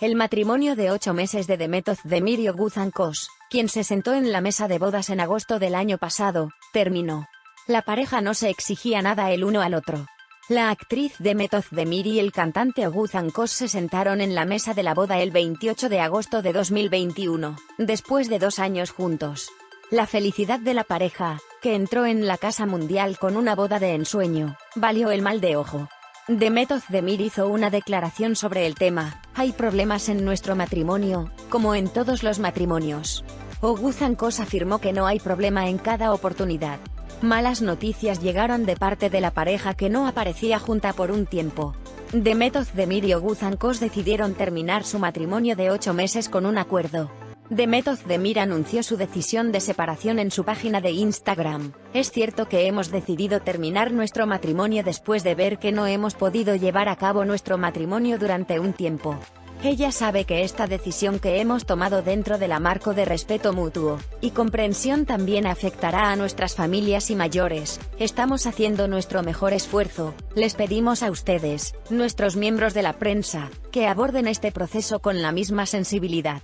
El matrimonio de ocho meses de Demetod Demir y Oguzhan Kos, quien se sentó en la mesa de bodas en agosto del año pasado, terminó. La pareja no se exigía nada el uno al otro. La actriz Demetod Demir y el cantante Oguzhan Kos se sentaron en la mesa de la boda el 28 de agosto de 2021, después de dos años juntos. La felicidad de la pareja, que entró en la Casa Mundial con una boda de ensueño, valió el mal de ojo. Demetod Demir hizo una declaración sobre el tema, hay problemas en nuestro matrimonio, como en todos los matrimonios. Oguzhan Kos afirmó que no hay problema en cada oportunidad. Malas noticias llegaron de parte de la pareja que no aparecía junta por un tiempo. Demetod Demir y Oguzhan Kos decidieron terminar su matrimonio de ocho meses con un acuerdo. Demetod Demir anunció su decisión de separación en su página de Instagram. Es cierto que hemos decidido terminar nuestro matrimonio después de ver que no hemos podido llevar a cabo nuestro matrimonio durante un tiempo. Ella sabe que esta decisión que hemos tomado dentro del marco de respeto mutuo y comprensión también afectará a nuestras familias y mayores. Estamos haciendo nuestro mejor esfuerzo. Les pedimos a ustedes, nuestros miembros de la prensa, que aborden este proceso con la misma sensibilidad.